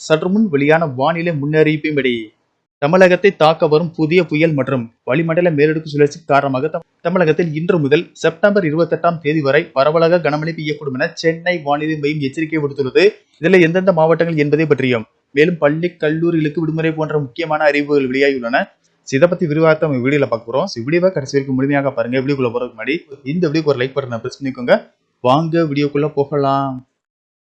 சற்று முன் வெளியான வானிலை முன்னறிவிப்பின்படி தமிழகத்தை தாக்க வரும் புதிய புயல் மற்றும் வளிமண்டல மேலடுக்கு சுழற்சி காரணமாக தம்- தமிழகத்தில் இன்று முதல் செப்டம்பர் 28ஆம் தேதி வரை பரவலாக கனமழை பெய்யக்கூடும் என சென்னை வானிலை மையம் எச்சரிக்கை விடுத்துள்ளது. இதில் எந்தெந்த மாவட்டங்கள் என்பதை பற்றியும் மேலும் பள்ளி கல்லூரிகளுக்கு விடுமுறை போன்ற முக்கியமான அறிவிப்புகள் வெளியாகியுள்ளன. இதை பத்தி விரிவாக நம்ம வீடியோல பார்க்க போறோம். வீடியோவை கடைசி வரைக்கும் முழுமையாக பாருங்க. வீடியோக்குள்ள போறதுக்கு முன்னாடி இந்த வீடியோக்கு ஒரு லைக் பட்டன் பிரஸ் பண்ணிக்கோங்க. வாங்க வீடியோக்குள்ள போகலாம்.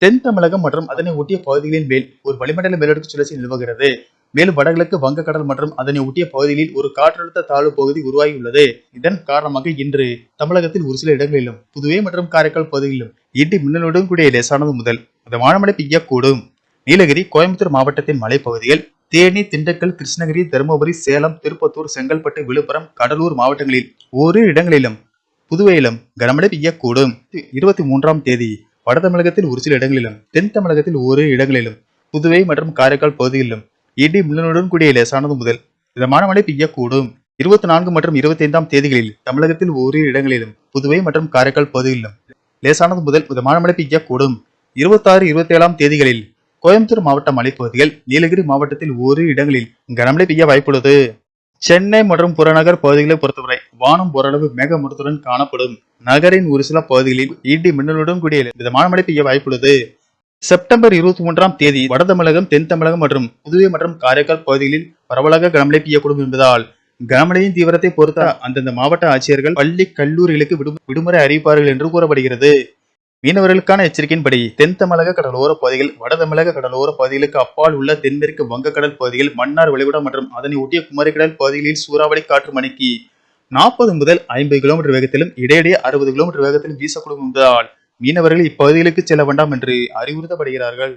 தென் தமிழகம் மற்றும் அதனை ஒட்டிய பகுதிகளின் மேல் ஒரு வளிமண்டல மேலடுக்கு சுழற்சி நிலவுகிறது. மேலும் வடகிழக்கு வங்கக்கடல் மற்றும் அதனை ஒட்டிய பகுதிகளில் ஒரு காற்றழுத்த தாழ்வு பகுதி உருவாகியுள்ளது. இதன் காரணமாக இன்று தமிழகத்தில் ஒரு சில இடங்களிலும் புதுவை மற்றும் காரைக்கால் பகுதிகளிலும் இடி மின்னலுடன் கூடிய லேசானது முதல் மிதமான மழை பெய்யக்கூடும். நீலகிரி கோயம்புத்தூர் மாவட்டத்தின் மலைப்பகுதிகள் தேனி திண்டுக்கல் கிருஷ்ணகிரி தருமபுரி சேலம் திருப்பத்தூர் செங்கல்பட்டு விழுப்புரம் கடலூர் மாவட்டங்களில் ஓரிரு இடங்களிலும் புதுவையிலும் கனமழை பெய்யக்கூடும். இருபத்தி மூன்றாம் தேதி வட தமிழகத்தில் ஒரு சில இடங்களிலும் தென் தமிழகத்தில் ஒரு இடங்களிலும் புதுவை மற்றும் காரைக்கால் பகுதிகளிலும் இடி மின்னலுடன் கூடிய லேசானது முதல் மிதமான மழை பெய்யக்கூடும். இருபத்தி நான்கு மற்றும் இருபத்தி ஐந்தாம் தேதிகளில் தமிழகத்தில் ஒரு இடங்களிலும் புதுவை மற்றும் காரைக்கால் பகுதிகளிலும் லேசானது முதல் மிதமான மழை பெய்யக்கூடும். இருபத்தாறு இருபத்தி ஏழாம் தேதிகளில் கோயம்புத்தூர் மாவட்ட மலைப்பகுதிகள் நீலகிரி மாவட்டத்தில் ஒரு இடங்களில் கனமழை பெய்ய வாய்ப்புள்ளது. சென்னை மற்றும் புறநகர் பகுதிகளை பொறுத்தவரை வானம் ஓரளவு மேகமூட்டத்துடன் காணப்படும். நகரின் ஒரு சில பகுதிகளில் இடி மின்னலுடன் கூடிய விதமான மழை பெய்ய வாய்ப்புள்ளது. செப்டம்பர் இருபத்தி மூன்றாம் தேதி வட தமிழகம் தென் தமிழகம் மற்றும் புதுவை மற்றும் காரைக்கால் பகுதிகளில் பரவலாக கனமழை பெய்யக்கூடும் என்பதால் கனமழையின் தீவிரத்தை பொறுத்த அந்தந்த மாவட்ட ஆட்சியர்கள் பள்ளி கல்லூரிகளுக்கு விடுமுறை அறிவிப்பார்கள் என்று கூறப்படுகிறது. மீனவர்களுக்கான எச்சரிக்கையின்படி தென் தமிழக கடலோர பகுதிகள் வட தமிழக கடலோர பகுதிகளுக்கு அப்பால் உள்ள தென்மேற்கு வங்கக்கடல் பகுதிகள் மன்னார் வளைகுடா மற்றும் அதனை ஒட்டிய குமரிக்கடல் பகுதிகளில் சூறாவளி காற்று மணிக்கு நாற்பது முதல் ஐம்பது கிலோமீட்டர் வேகத்திலும் இடையிடையே அறுபது கிலோமீட்டர் வேகத்திலும் வீசக்கூடும் என்பதால் மீனவர்கள் இப்பகுதிகளுக்கு செல்ல வேண்டாம் என்று அறிவுறுத்தப்படுகிறார்கள்.